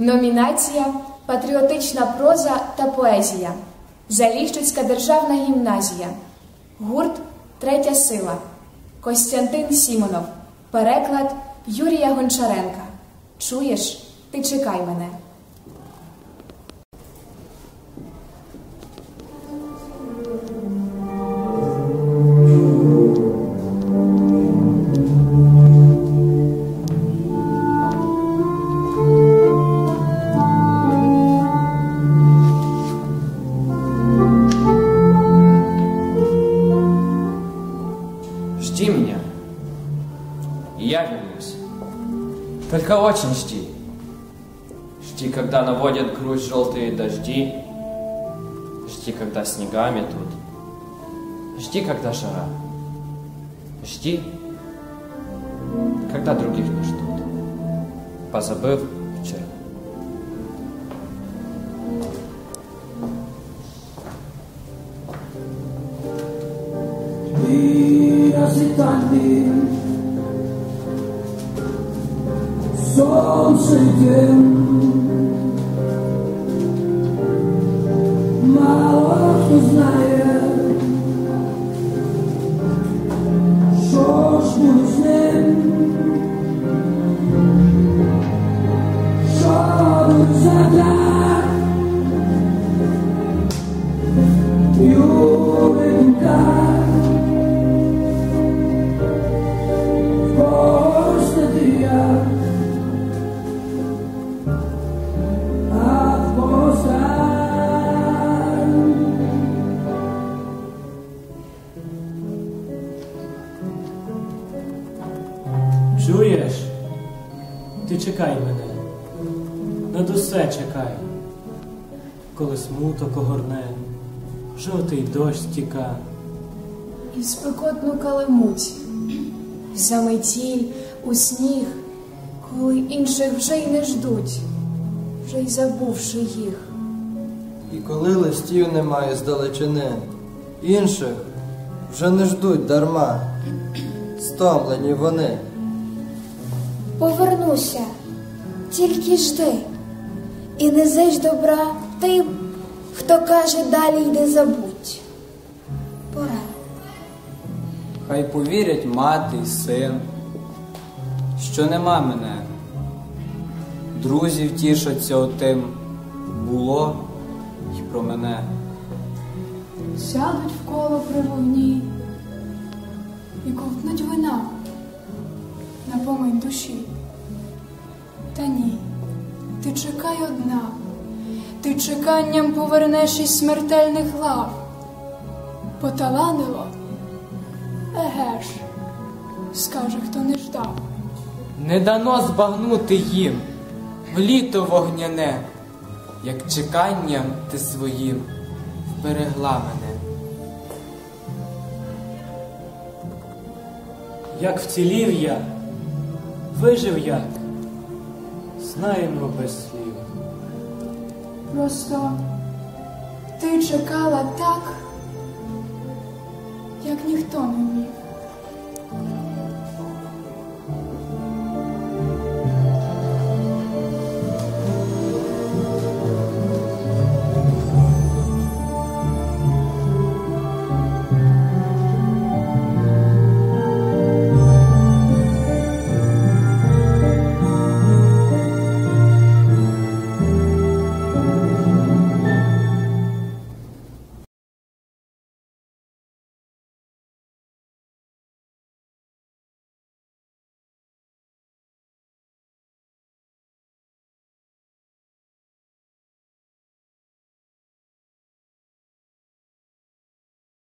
Номінація Патріотична проза та поезія. Заліщицька державна гімназія. Гурт Третя сила. Костянтин Сімонов. Переклад Юрія Гончаренка. Чуєш? Ти чекай мене. Я вернусь. Только очень жди. Жди, когда наводят грусть желтые дожди. Жди, когда снегами тут. Жди, когда жара. Жди, когда других не ждут. Позабыв вчера. світанні, сонце йде, мало хто знає, що ж буде з ним, Чуєш? Ти чекай мене, над усе чекай, коли смуток огорне, жовтий дощ стіка. І в спекотну каламуть, в заметіль, у сніг, коли інших вже й не ждуть, вже й забувши їх. І коли листів немає здалечини, інших вже не ждуть дарма, стомлені вони. Повернуся, тільки жди, і не зич добра тим, хто каже далі йди забудь. Пора. Хай повірять мати й син, що нема мене. Друзі втішаться отим, було й про мене. Сядуть в коло при вогні і ковтнуть вина душі. Та ні, ти чекай одна, ти чеканням повернеш із смертельних лав. Поталанило? Еге ж, скаже, хто не ждав. Не дано збагнути їм в літо вогняне, як чеканням ти своїм вберегла мене. Як вцілів я, вижив як, знаємо без слів. Просто ти чекала так, як ніхто не вмів.